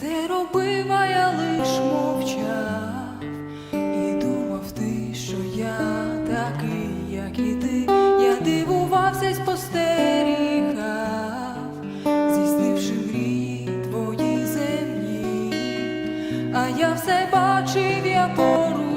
Все робив, а я лиш мовчав, і думав ти, що я такий, як і ти, я дивувався й спостерігав, здійснивши мрії твої землі, а я все бачив, я поруч.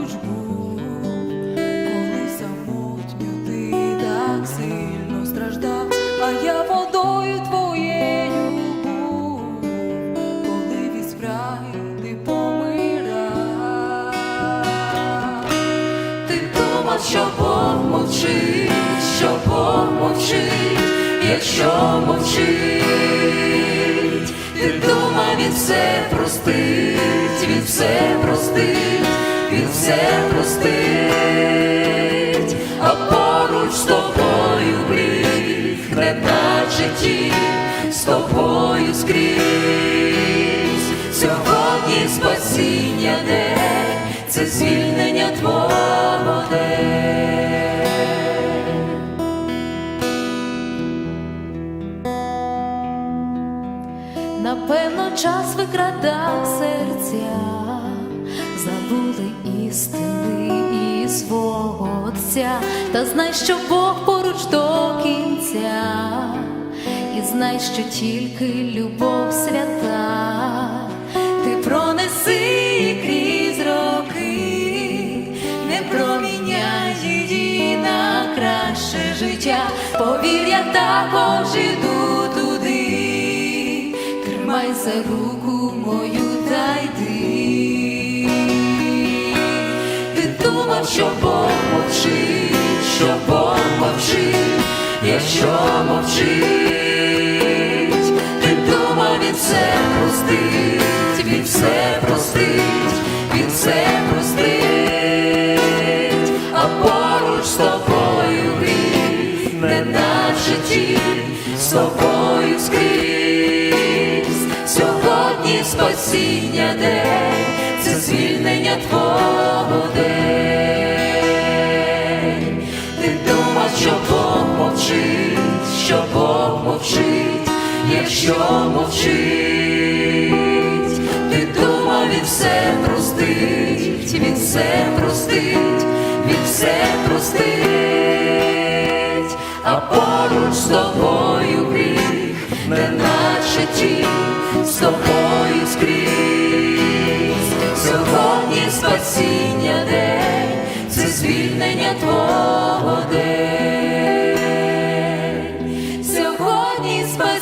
Що Бог мовчить, що Бог мовчить, якщо мовчить, ти думав, він все простить, він все простить, він все простить, а поруч з тобою гріх, не наче ті, з тобою скрізь. Напевно, час викрадав серця, забули істини і свого Отця, та знай, що Бог поруч до кінця, і знай, що тільки любов свята, ти пронеси крізь роки, не проміняй її на краще життя. Повір, я також іду за руку мою та йди. Ти думав, що Бог мовчить, що Бог мовчить, якщо мовчить, ти думав, він все простить, він все простить, він все простить, а поруч з тобою гріх, не наче тінь, з тобою скрізь. Спасіння день, це звільнення твого день. Ти думав, що Бог мовчить, що Бог мовчить, якщо мовчить, ти думав, він все простить, він все простить, він все простить, а поруч з тобою гріх, не наче тінь, спасіння день, це звільнення твого день. Сьогодні спасіння